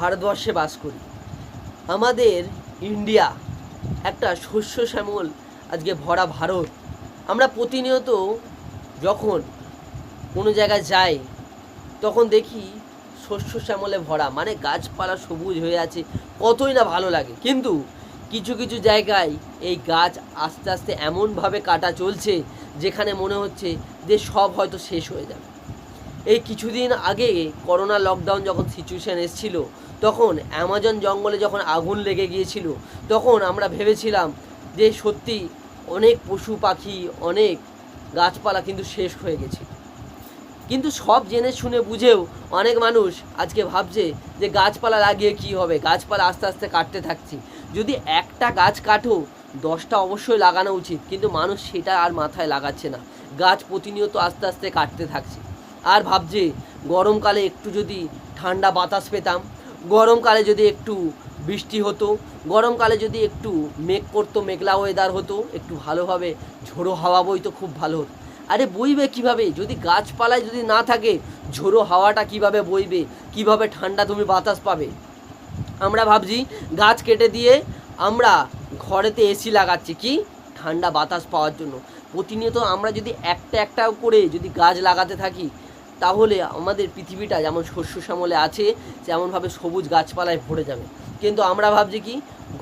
ভারতবর্ষে বাস করি। আমাদের ইন্ডিয়া একটা শস্য শ্যামল আজকে ভরা ভারত। আমরা প্রতিনিয়ত যখন কোনো জায়গায় যাই, তখন দেখি শস্য শ্যামলে ভরা মানে গাছপালা সবুজ হয়ে আছে, কতই না ভালো লাগে। কিন্তু কিছু কিছু জায়গায় এই গাছ আস্তে আস্তে এমনভাবে কাটা চলছে, যেখানে মনে হচ্ছে যে সব হয়তো শেষ হয়ে যাবে। এই কিছুদিন আগে করোনা লকডাউন যখন সিচুয়েশান এসেছিল, তখন অ্যামাজন জঙ্গলে যখন আগুন লেগে গিয়েছিল, তখন আমরা ভেবেছিলাম যে সত্যি অনেক পশু পাখি, অনেক গাছপালা কিন্তু শেষ হয়ে গেছে। কিন্তু সব জেনে শুনে বুঝেও অনেক মানুষ আজকে ভাবছে যে গাছপালা লাগিয়ে কি হবে? গাছপালা আস্তে আস্তে কাটতে থাকছি। যদি একটা গাছ কাটো, দশটা অবশ্যই লাগানো উচিত, কিন্তু মানুষ সেটা আর মাথায় লাগাচ্ছে না। গাছ প্রতিনিয়ত আস্তে আস্তে কাটতে থাকছে। আর ভাবছে গরমকালে একটু যদি ঠান্ডা বাতাস পেতাম, গরমকালে যদি একটু বৃষ্টি হতো, গরমকালে যদি একটু মেঘ করতো, মেঘলা ওয়েদার হতো, একটু ভালোভাবে ঝোড়ো হাওয়া বইতো খুব ভালো হতো। আরে বইবে কীভাবে? যদি গাছপালায় যদি না থাকে, ঝোড়ো হাওয়াটা কীভাবে বইবে? কীভাবে ঠান্ডা তুমি বাতাস পাবে? আমরা ভাবছি গাছ কেটে দিয়ে আমরা ঘরেতে এসি লাগাচ্ছি, কি? ঠান্ডা বাতাস পাওয়ার জন্য। প্রতিনিয়ত আমরা যদি একটা একটা করে যদি গাছ লাগাতে থাকি তাহলে আমাদের পৃথিবীটা যেমন শস্য শ্যামলে আছে, তেমনভাবে সবুজ গাছপালায় ভরে যাবে। কিন্তু আমরা ভাবছি কি,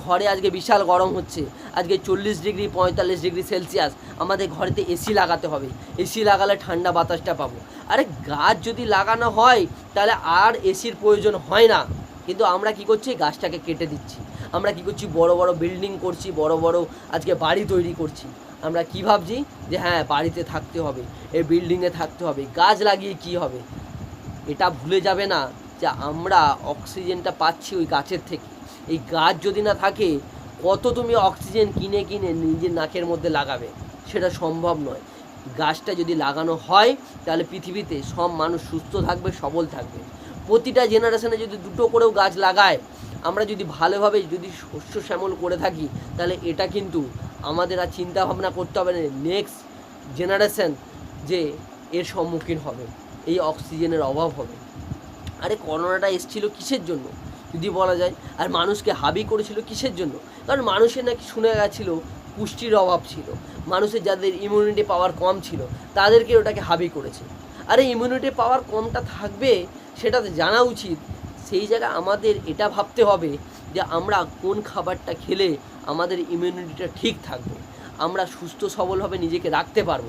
ঘরে আজকে বিশাল গরম হচ্ছে, আজকে চল্লিশ ডিগ্রি, পঁয়তাল্লিশ ডিগ্রি সেলসিয়াস, আমাদের ঘরেতে এসি লাগাতে হবে। এসি লাগালে ঠান্ডা বাতাসটা পাবো। আরে গাছ যদি লাগানো হয়, তাহলে আর এসির প্রয়োজন হয় না। কিন্তু আমরা কি করছি, গাছটাকে কেটে দিচ্ছি। আমরা কি করছি, বড় বড় বিল্ডিং করছি, বড় বড় আজকে বাড়ি তৈরি করছি। আমরা কি ভাবছি? যে হ্যাঁ বাড়িতে থাকতে হবে, এই বিল্ডিংয়ে থাকতে হবে, গাছ লাগিয়ে কি হবে? এটা ভুলে যাবে না যে আমরা অক্সিজেনটা পাচ্ছি ওই গাছের থেকে। এই গাছ যদি না থাকে, কত তুমি অক্সিজেন কিনে কিনে নিজের নাকের মধ্যে লাগাবে? সেটা সম্ভব নয়। গাছটা যদি লাগানো হয়, তাহলে পৃথিবীতে সব মানুষ সুস্থ থাকবে, সবল থাকবে। প্রতিটা জেনারেশনে যদি দুটো করেও গাছ লাগায়, আমরা যদি ভালোভাবে যদি শস্য শ্যামল করে থাকি, তাহলে এটা কিন্তু আমাদের আর চিন্তা ভাবনা করতে হবে না। নেক্সট জেনারেশন যে এর সম্মুখীন হবে, এই অক্সিজেনের অভাব হবে। আরে করোনাটা এসেছিল কিসের জন্য? যদি বলা যায়, আর মানুষকে হাবি করেছিল কিসের জন্য? কারণ মানুষের নাকি শুনে গেছিল, পুষ্টির অভাব ছিল। মানুষের যাদের ইমিউনিটি পাওয়ার কম ছিল, তাদেরকে ওটাকে হাবি করেছে। আরে ইমিউনিটি পাওয়ার কমটা থাকবে, সেটা জানা উচিত। সেই জায়গায় আমাদের এটা ভাবতে হবে যে আমরা কোন খাবারটা খেলে আমাদের ইমিউনিটিটা ঠিক থাকবে। আমরা সুস্থ সবলভাবে নিজেকে রাখতে পারব।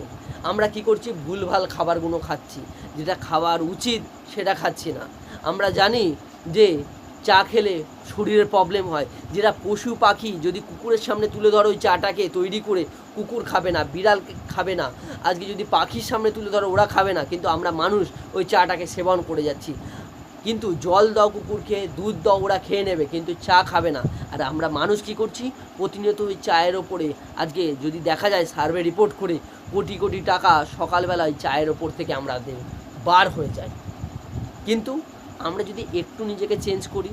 আমরা কি করছি? ভুলভাল খাবারগুলো খাচ্ছি। যেটা খাওয়ার উচিত, সেটা খাচ্ছি না। আমরা জানি যে চা খেলে শরীরের প্রবলেম হয়। যেটা পশু পাখি যদি কুকুরের সামনে তুলে ধরো, ওই চাটাকে তৈরি করে কুকুর খাবে না, বিড়াল খাবে না, আজকে যদি পাখির সামনে তুলে ধরো, ওরা খাবে না, কিন্তু আমরা মানুষ ওই চাটাকে সেবন করে যাচ্ছি। কিন্তু জল দাও কুকুরকে দুধ দাও, ওরা খেয়ে নেবে, কিন্তু চা খাবে না। আর আমরা মানুষ কি করছি? প্রতিনিয়ত ওই চায়ের ওপরে। আজকে যদি দেখা যায় সার্ভে রিপোর্ট করে, কোটি কোটি টাকা সকালবেলায় চায়ের ওপর থেকে আমরা বার হয়ে যায় কিন্তু আমরা যদি একটু নিজেকে চেঞ্জ করি,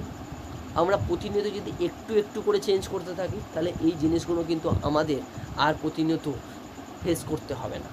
আমরা প্রতিনিয়ত যদি একটু একটু করে চেঞ্জ করতে থাকি, তাহলে এই জিনিসগুলো কিন্তু আমাদের আর প্রতিনিয়ত ফেস করতে হবে না।